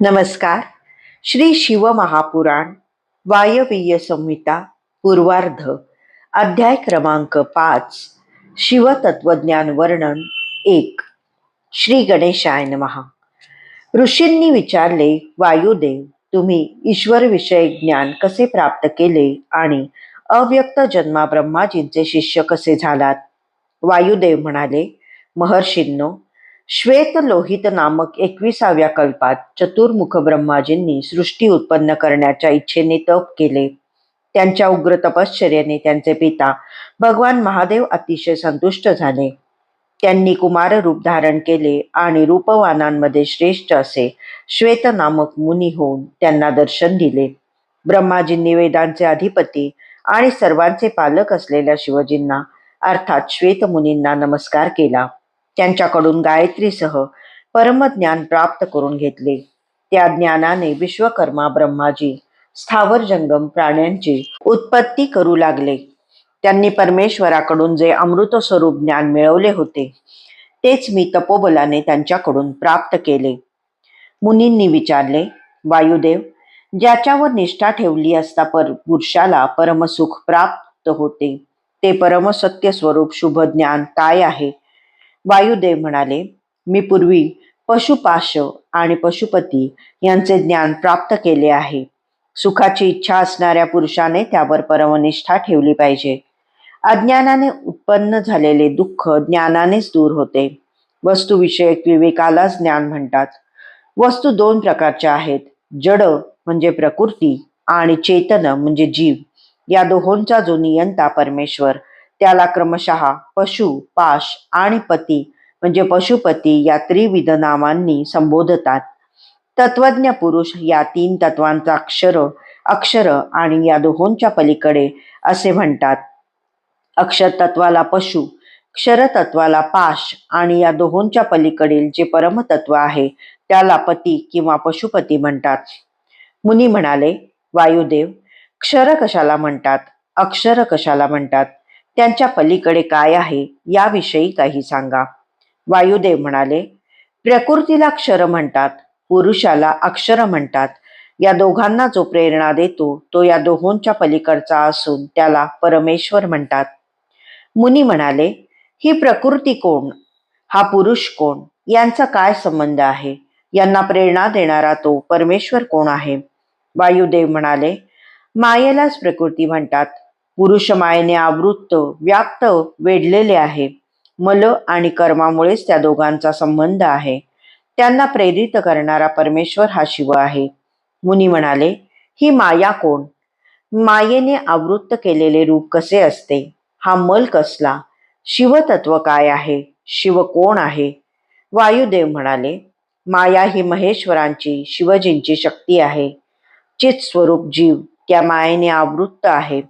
नमस्कार. श्री शिवमहापुराण वायवीय संहिता पूर्वार्ध अध्याय क्रमांक पाच शिवतत्वज्ञान वर्णन एक. श्री गणेशाय नमहा ऋषींनी विचारले वायुदेव तुम्ही ईश्वरविषयक ज्ञान कसे प्राप्त केले आणि अव्यक्त जन्मा ब्रह्माजींचे शिष्य कसे झालात? वायुदेव म्हणाले महर्षींनो श्वेत लोहित नामक एकविसाव्या कल्पात चतुर्मुख ब्रह्माजींनी सृष्टी उत्पन्न करण्याच्या इच्छेने तप केले. त्यांच्या उग्र तपश्चर्याने त्यांचे पिता भगवान महादेव अतिशय संतुष्ट झाले. त्यांनी कुमार रूप धारण केले आणि रूपवानांमध्ये श्रेष्ठ असे श्वेत नामक मुनी होऊन त्यांना दर्शन दिले. ब्रह्माजींनी वेदांचे अधिपती आणि सर्वांचे पालक असलेल्या शिवजींना अर्थात श्वेत मुनींना नमस्कार केला. त्यांच्याकडून गायत्रीसह परमज्ञान प्राप्त करून घेतले. त्या ज्ञानाने विश्वकर्मा ब्रह्माजी स्थावर जंगम प्राण्यांची उत्पत्ती करू लागले. त्यांनी परमेश्वराकडून जे अमृत स्वरूप ज्ञान मिळवले होते तेच मी तपोबलाने त्यांच्याकडून प्राप्त केले. मुनींनी विचारले वायुदेव ज्याच्यावर निष्ठा ठेवली असता पर पुरुषाला परमसुख प्राप्त होते ते परमसत्य स्वरूप शुभ ज्ञान काय आहे? वायुदेव म्हणाले मी पूर्वी पशुपाश आणि पशुपती यांचे ज्ञान प्राप्त केले आहे. सुखाची इच्छा असणाऱ्या पुरुषाने त्यावर परमनिष्ठा ठेवली पाहिजे. अज्ञानाने उत्पन्न झालेले दुःख ज्ञानानेच दूर होते. वस्तुविषयक विवेकालाच ज्ञान म्हणतात. वस्तू दोन प्रकारच्या आहेत. जड म्हणजे प्रकृती आणि चेतन म्हणजे जीव. या दोहोंचा जो नियंता परमेश्वर त्याला क्रमशः पशु पाश आणि पती म्हणजे पशुपती या त्रिविध नामांनी संबोधतात. तत्वज्ञ पुरुष या तीन तत्वांचा अक्षर अक्षर आणि या दोहोंच्या पलीकडे असे म्हणतात. अक्षर तत्वाला पशु क्षरतत्वाला पाश आणि या दोहोंच्या पलीकडील जे परमतत्व आहे त्याला पती किंवा पशुपती म्हणतात. मुनी म्हणाले वायुदेव क्षर कशाला म्हणतात? अक्षर कशाला म्हणतात? त्यांच्या पलीकडे काय आहे याविषयी काही सांगा. वायुदेव म्हणाले प्रकृतीला क्षर म्हणतात पुरुषाला अक्षर म्हणतात. या दोघांना जो प्रेरणा देतो तो या दोहोंच्या पलीकडचा असून त्याला परमेश्वर म्हणतात. मुनी म्हणाले ही प्रकृती कोण? हा पुरुष कोण? यांचा काय संबंध आहे? यांना प्रेरणा देणारा तो परमेश्वर कोण आहे? वायुदेव म्हणाले मायेलाच प्रकृती म्हणतात. पुरुष मायेने आवृत्त व्याप्त वेढलेले आहे. मल आणि कर्मामुळेच त्या दोघांचा संबंध आहे. त्यांना प्रेरित करणारा परमेश्वर हा शिव आहे. मुनी म्हणाले ही माया कोण? मायेने आवृत्त केलेले रूप कसे असते? हा मल कसला? शिवतत्व काय आहे? शिव कोण आहे? वायुदेव म्हणाले माया ही महेश्वरांची शिवजींची शक्ती आहे. चित स्वरूप जीव त्या मायेने आवृत्त आहे.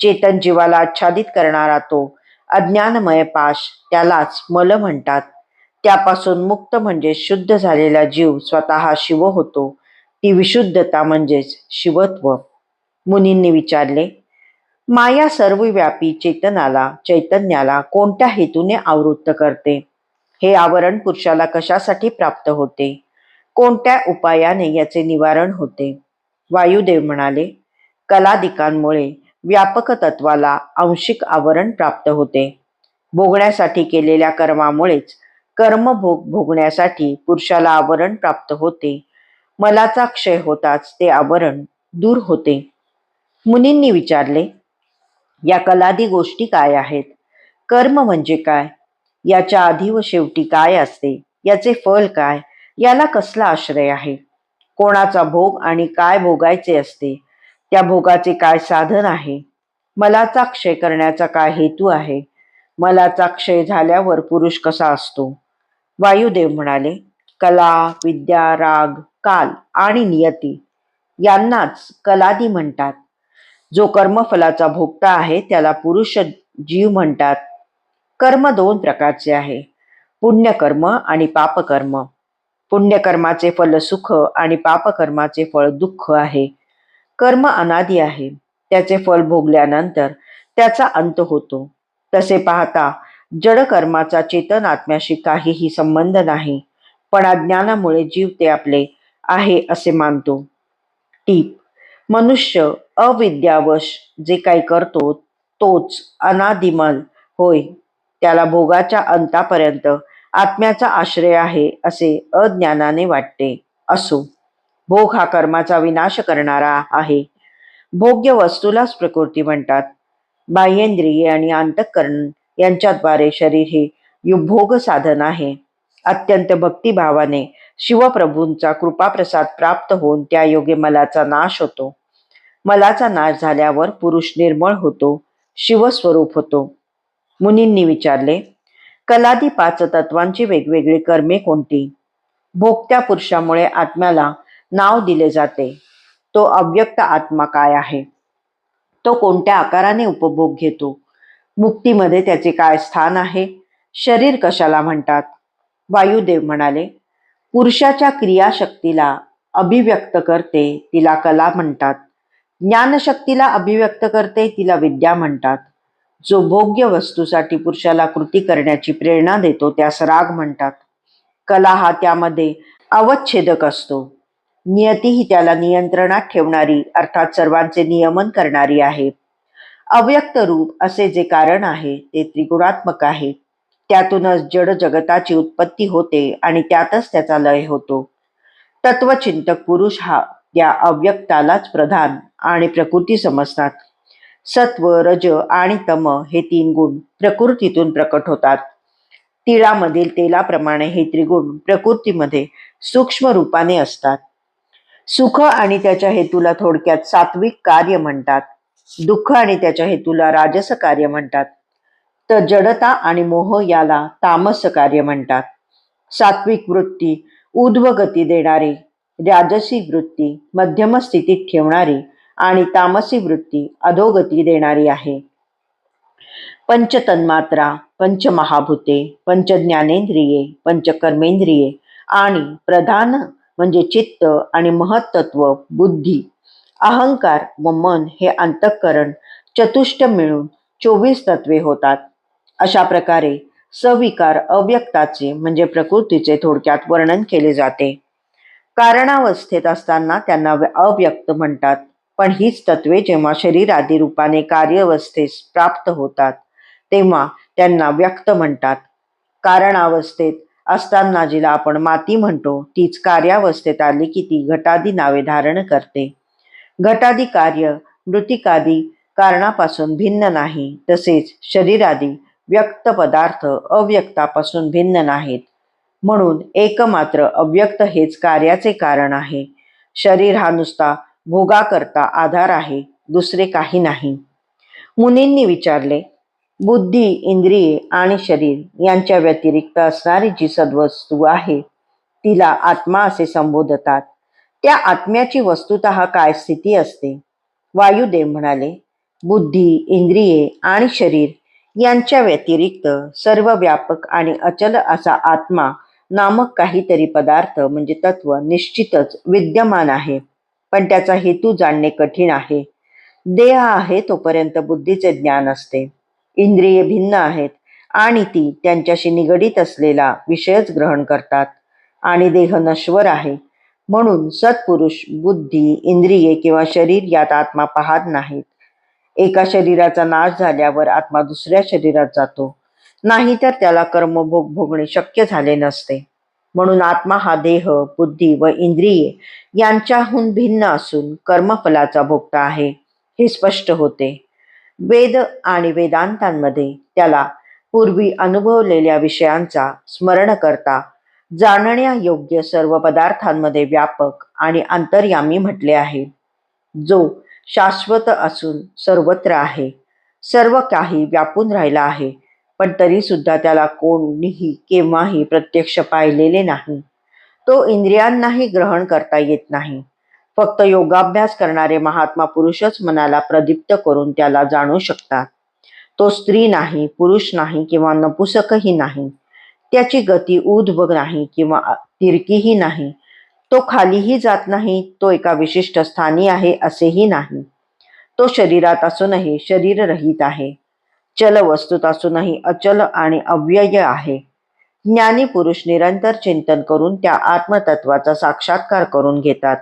चेतन जीवाला आच्छादित करणारा तो अज्ञानमय पाश त्यालाच मल म्हणतात. त्यापासून मुक्त म्हणजे शुद्ध झालेला जीव स्वतः शिव होतो. ती विशुद्धता म्हणजेच शिवत्व. मुनींनी विचारले माया सर्वव्यापी चेतनाला चैतन्याला कोणत्या हेतूने आवृत्त करते? हे आवरण पुरुषाला कशासाठी प्राप्त होते? कोणत्या उपायाने याचे निवारण होते? वायुदेव म्हणाले कलादिकांमुळे व्यापक तत्वाला आंशिक आवरण प्राप्त होते. भोगण्यासाठी केलेल्या कर्मामुळेच कर्मभोग भोगण्यासाठी पुरुषाला आवरण प्राप्त होते. मलाचा क्षय होताच ते आवरण दूर होते. मुनींनी विचारले या कलादी गोष्टी काय आहेत? कर्म म्हणजे काय? याच्या आधी व शेवटी काय असते? याचे फल काय? याला कसला आश्रय आहे? कोणाचा भोग आणि काय भोगायचे असते? त्या भोगाचे काय साधन आहे? मलाचा क्षय करण्याचा काय हेतू आहे? मलाचा क्षय झाल्यावर पुरुष कसा असतो? वायुदेव म्हणाले कला विद्या राग काल आणि नियती यांनाच कलादी म्हणतात. जो कर्मफलाचा भोगता आहे त्याला पुरुष जीव म्हणतात. कर्म दोन प्रकारचे आहे. पुण्यकर्म आणि पापकर्म. पुण्यकर्माचे फल सुख आणि पापकर्माचे फळ दुःख आहे. कर्म अनादी आहे. त्याचे फल भोगल्यानंतर त्याचा अंत होतो. तसे पाहता जड कर्माचा चेतन आत्म्याशी काहीही संबंध नाही पण अज्ञानामुळे जीव ते आपले आहे असे मानतो. टीप मनुष्य अविद्यावश जे काही करतो तोच अनादिमल होय. त्याला भोगाच्या अंतापर्यंत आत्म्याचा आश्रय आहे असे अज्ञानाने वाटते. असो. भोग हा कर्माचा विनाश करणारा आहे. भोग्य वस्तूलाच प्रकृती म्हणतात. बाह्येंद्रिये आणि अंतःकरण यांच्याद्वारे शरीर हे युभोग साधन आहे. अत्यंत भक्तिभावाने शिवप्रभूंचा कृपाप्रसाद प्राप्त होऊन त्या योगे मलाचा नाश होतो. मलाचा नाश झाल्यावर पुरुष निर्मळ होतो शिवस्वरूप होतो. मुनींनी विचारले कलादी पाच तत्वांची वेगवेगळी कर्मे कोणती? भोगत्या पुरुषामुळे आत्म्याला नाव दिले जाते. तो अव्यक्त आत्मा काय आहे? तो कोणत्या आकाराने उपभोग घेतो? मुक्तीमध्ये त्याचे काय स्थान आहे? शरीर कशाला म्हणतात? वायुदेव म्हणाले पुरुषाच्या क्रियाशक्तीला अभिव्यक्त करते तिला कला म्हणतात. ज्ञानशक्तीला अभिव्यक्त करते तिला विद्या म्हणतात. जो भोग्य वस्तूसाठी पुरुषाला कृती करण्याची प्रेरणा देतो त्यास राग म्हणतात. कला हा त्यामध्ये अवच्छेदक असतो. नियती ही त्याला नियंत्रणात ठेवणारी अर्थात सर्वांचे नियमन करणारी आहे. अव्यक्त रूप असे जे कारण आहे ते त्रिगुणात्मक आहे. त्यातूनच जड जगताची उत्पत्ती होते आणि त्यातच त्याचा लय होतो. तत्वचिंतक पुरुष हा त्या अव्यक्तालाच प्रधान आणि प्रकृती समजतात. सत्व रज आणि तम हे तीन गुण प्रकृतीतून प्रकट होतात. तिळामधील तेलाप्रमाणे हे त्रिगुण प्रकृतीमध्ये सूक्ष्म रूपाने असतात. सुख आणि त्याच्या हेतूला थोडक्यात सात्विक कार्य म्हणतात. दुःख आणि त्याच्या हेतूला राजस कार्य म्हणतात. तर जडता आणि मोह याला तामस कार्य म्हणतात. सात्विक वृत्ती उद्वगती गती देणारी राजसी वृत्ती मध्यम स्थितीत ठेवणारी आणि तामसी वृत्ती अधोगती देणारी आहे. पंचतन्मात्रा पंचमहाभूते पंचज्ञानेंद्रिये पंचकर्मेंद्रिये आणि प्रधान म्हणजे चित्त आणि महत्त्व बुद्धी अहंकार व मन हे अंतःकरण चतुष्ट मिळून चोवीस तत्वे होतात. अशा प्रकारे सविकार अव्यक्ताचे म्हणजे प्रकृतीचे थोडक्यात वर्णन केले जाते. कारणावस्थेत असताना त्यांना अव्यक्त म्हणतात पण हीच तत्वे जेव्हा शरीर आदी रूपाने कार्यावस्थेस प्राप्त होतात तेव्हा त्यांना व्यक्त म्हणतात. कारणावस्थेत असताना जिला आपण माती म्हणतो. तीच कार्यावस्थेत आली की ती घटादी नावे धारण करते. घटादी कार्य मृतिकादी कारणापासून भिन्न नाही. तसेच शरीरादी व्यक्त पदार्थ अव्यक्तापासून भिन्न नाहीत. म्हणून एकमात्र अव्यक्त हेच कार्याचे कारण आहे. शरीर हा नुसता भोगाकरता आधार आहे दुसरे काही नाही. मुनींनी विचारले बुद्धी इंद्रिये आणि शरीर यांच्या व्यतिरिक्त असणारी जी सद्वस्तू आहे तिला आत्मा असे संबोधतात. त्या आत्म्याची वस्तुत काय स्थिती असते? वायुदेव म्हणाले बुद्धी इंद्रिये आणि शरीर यांच्या व्यतिरिक्त सर्व व्यापक आणि अचल असा आत्मा नामक काहीतरी पदार्थ म्हणजे तत्व निश्चितच विद्यमान आहे. पण त्याचा हेतू जाणणे कठीण आहे. देह आहे तोपर्यंत बुद्धीचे ज्ञान असते. इंद्रिये भिन्न आहेत आणि ती त्यांच्याशी निगडीत असलेला विषयच ग्रहण करतात आणि देह नश्वर आहे. म्हणून सत्पुरुष बुद्धी इंद्रिये किंवा शरीर यात आत्मा पाहत नाहीत. एका शरीराचा नाश झाल्यावर आत्मा दुसऱ्या शरीरात जातो. नाहीतर त्याला कर्मभोग भोगणे शक्य झाले नसते. म्हणून आत्मा हा देह बुद्धी व इंद्रिये यांच्याहून भिन्न असून कर्मफलाचा भोगता आहे हे स्पष्ट होते. वेद आणि वेदांतांमध्ये त्याला पूर्वी अनुभवलेल्या विषयांचा स्मरण करता जाणण्यायोग्य सर्व पदार्थांमध्ये व्यापक आणि अंतर्यामी म्हटले आहे. जो शाश्वत असून सर्वत्र आहे. सर्व काही व्यापून राहिला आहे पण तरी सुद्धा त्याला कोणीही केव्हाही प्रत्यक्ष पाहिलेले नाही. तो इंद्रियांनाही ग्रहण करता येत नाही. फक्त योगाभ्यास करणारे महात्मा पुरुषच मनाला प्रदीप्त करून त्याला जाणू शकतात. तो स्त्री नाही पुरुष नाही किंवा नपुसकही नाही. त्याची गती ऊर्ध्व नाही किंवा तिरकीही नाही. तो खालीही जात नाही तो एका विशिष्ट स्थानी आहे असेही नाही. तो शरीरात असूनही शरीर रहित आहे. चल वस्तूत असूनही अचल आणि अव्यय आहे. ज्ञानी पुरुष निरंतर चिंतन करून त्या आत्मतत्वाचा साक्षात्कार करून घेतात.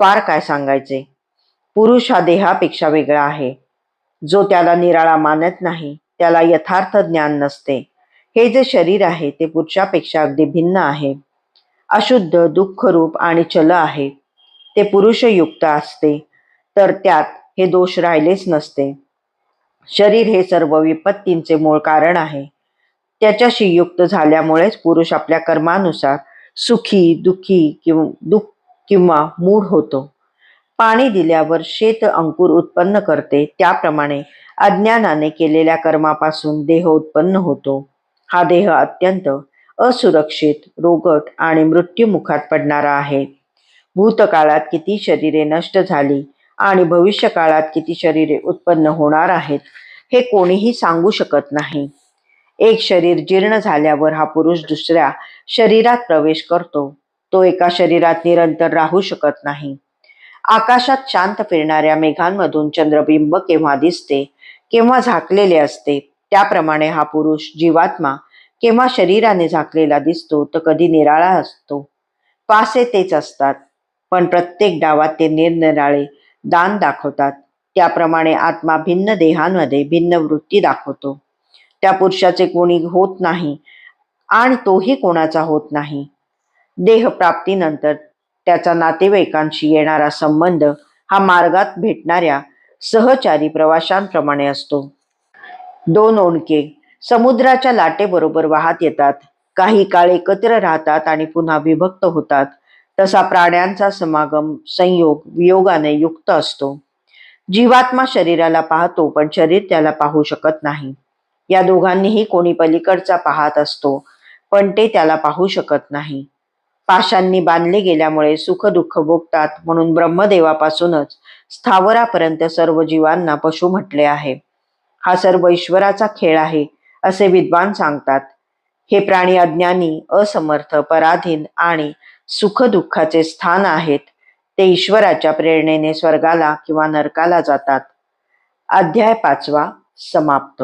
फार काय सांगायचे? पुरुष हा देहापेक्षा वेगळा आहे. जो त्याला निराळा मानत नाही त्याला यथार्थ ज्ञान नसते. हे जे शरीर आहे ते पुरुषापेक्षा अगदी भिन्न आहे. अशुद्ध दुःखरूप आणि चल आहे. ते पुरुषयुक्त असते तर त्यात हे दोष राहिलेच नसते. शरीर हे सर्व विपत्तींचे मूळ कारण आहे. त्याच्याशी युक्त झाल्यामुळेच पुरुष आपल्या कर्मानुसार सुखी दुःखी किंवा दुःख किंवा मूड होतो. पाणी दिल्यावर शेत अंकुर उत्पन्न करते त्याप्रमाणे अज्ञानाने केलेल्या कर्मापासून देह उत्पन्न होतो. हा देह अत्यंत असुरक्षित रोगट आणि मृत्युमुखात पडणारा आहे. भूतकाळात किती शरीरे नष्ट झाली आणि भविष्यकाळात किती शरीरे उत्पन्न होणार आहेत हे कोणीही सांगू शकत नाही. एक शरीर जीर्ण झाल्यावर हा पुरुष दुसऱ्या शरीरात प्रवेश करतो. तो एका शरीरात निरंतर राहू शकत नाही. आकाशात शांत फिरणाऱ्या मेघांमधून चंद्रबिंब केव्हा दिसते केव्हा झाकलेले असते त्याप्रमाणे हा पुरुष जीवात्मा केव्हा शरीराने झाकलेला दिसतो तर कधी निराळा असतो. पासे तेच असतात पण प्रत्येक डावात ते निरनिराळे दान दाखवतात. त्याप्रमाणे आत्मा भिन्न देहांमध्ये भिन्न वृत्ती दाखवतो. त्या पुरुषाचे कोणी होत नाही आणि तोही कोणाचा होत नाही. देहप्राप्तीनंतर त्याचा नातेवाईकांशी येणारा संबंध हा मार्गात भेटणाऱ्या सहचारी प्रवाशांप्रमाणे असतो. दोन ओणके समुद्राच्या लाटेबरोबर वाहत येतात. काही काळ एकत्र राहतात आणि पुन्हा विभक्त होतात. तसा प्राण्यांचा समागम संयोग वियोगाने युक्त असतो. जीवात्मा शरीराला पाहतो पण शरीर त्याला पाहू शकत नाही. या दोघांनीही कोणी पलीकडचा पाहत असतो पण ते त्याला पाहू शकत नाही. पाशांनी बांधले गेल्यामुळे सुख दुःख भोगतात म्हणून ब्रह्मदेवापासूनच स्थावरापर्यंत सर्व जीवांना पशु म्हटले आहे. हा सर्व ईश्वराचा खेळ आहे असे विद्वान सांगतात. हे प्राणी अज्ञानी असमर्थ पराधीन आणि सुख दुःखाचे स्थान आहेत. ते ईश्वराच्या प्रेरणेने स्वर्गाला किंवा नरकाला जातात. अध्याय पाचवा समाप्त.